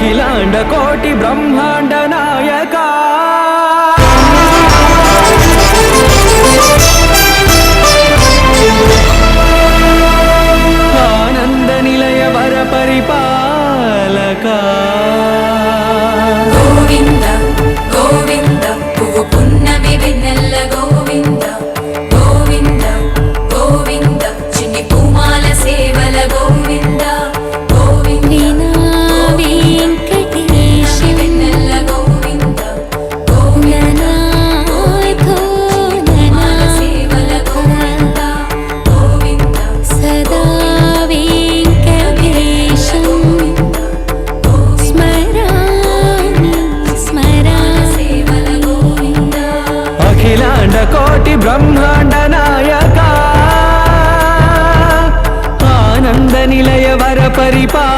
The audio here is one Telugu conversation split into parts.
అఖిలాండ కోటి బ్రహ్మాండ నాయకా పరిపా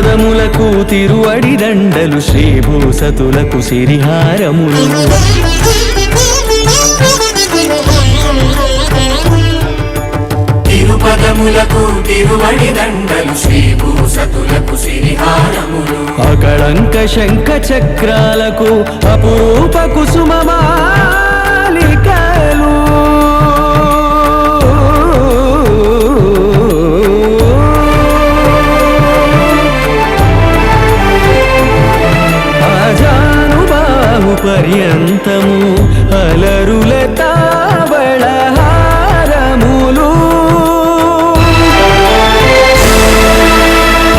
తిరుపదములకు తిరువడి దండలు శ్రీభూసతులకు సిరిహారములు. తిరుపదములకు శ్రీభూసతులకు సిరిహారములు. అకళంక శంఖ చక్రాలకు అపురూప కుసుమమాలికలు పర్యంతము అలరుల తావళహారములు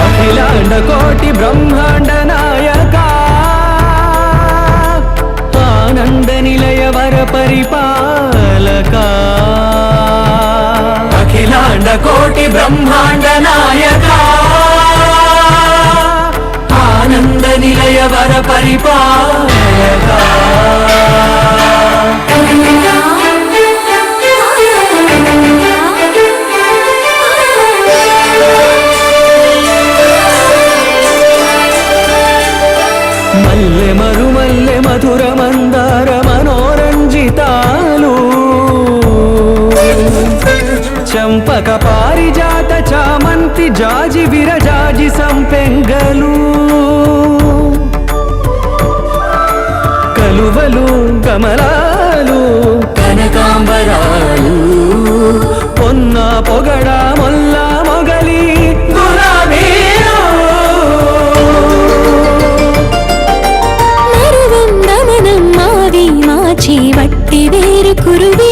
అఖిలాండ కోటి బ్రహ్మాండ నాయక ఆనంద నిలయ వర పరిపాలక. అఖిలాండ కోటి బ్రహ్మాండ నాయక ఆనంద నిలయ వర పరిపాలక. చంపక పారిజాత చామంతి జాజి విరజాజి సంపెంగలు. కలువలు కమలాలు కనకాంబరాలు. పొన్న పొగడ మొల్ల మొగలి గులాబీలు. మాది మాచి వట్టి వేరు కురువి